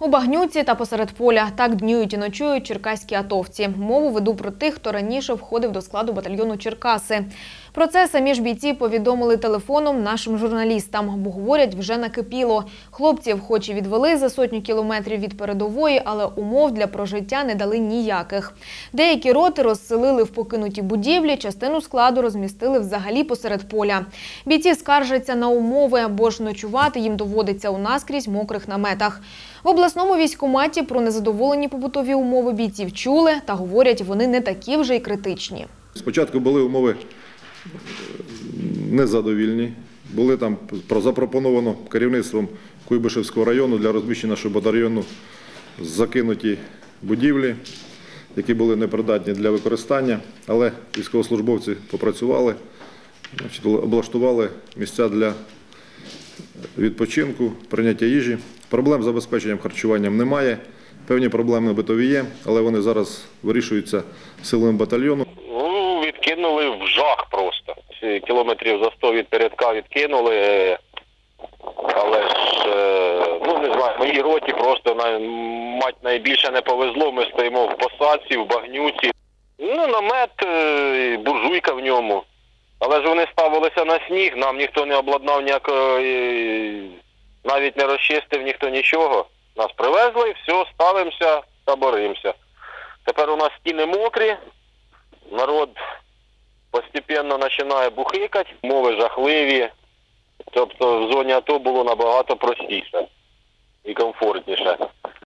У багнюці та посеред поля так днюють і ночують черкаські атовці. Мову веду про тих, хто раніше входив до складу батальйону Черкаси. Про це самі ж бійці повідомили телефоном нашим журналістам, бо говорять, вже накипіло. Хлопців, хоч і відвели за сотню кілометрів від передової, але умов для прожиття не дали ніяких. Деякі роти розселили в покинуті будівлі, частину складу розмістили взагалі посеред поля. Бійці скаржаться на умови, бо ж ночувати їм доводиться у наскрізь мокрих наметах. В обласному військкоматі про незадоволені побутові умови бійців чули та говорять, вони не такі вже й критичні. Спочатку були умови е, незадовільні. Були там про- запропоновано керівництвом Куйбишевського району для розміщення нашого батальйону закинуті будівлі, які були непридатні для використання, але військовослужбовці попрацювали, значить, облаштували місця для відпочинку, прийняття їжі. Проблем з забезпеченням харчуванням немає. Певні проблеми битові є, але вони зараз вирішуються силами батальйону. Ну, відкинули в жах просто. Кілометрів за 100 від передка відкинули. е, Але ж, е, ну не знаю, моїй роті просто мать найбільше не повезло. Ми стоїмо в посадці, в багнюці. Ну, намет, е, буржуйка в ньому. Але ж вони ставилися на сніг, нам ніхто не обладнав ніякого, е, навіть не розчистив ніхто нічого. Нас привезли, все, ставимося, таборимося. Тепер у нас стіни мокрі, народ постепенно починає бухикати, мови жахливі. Тобто в зоні АТО було набагато простіше і комфортніше.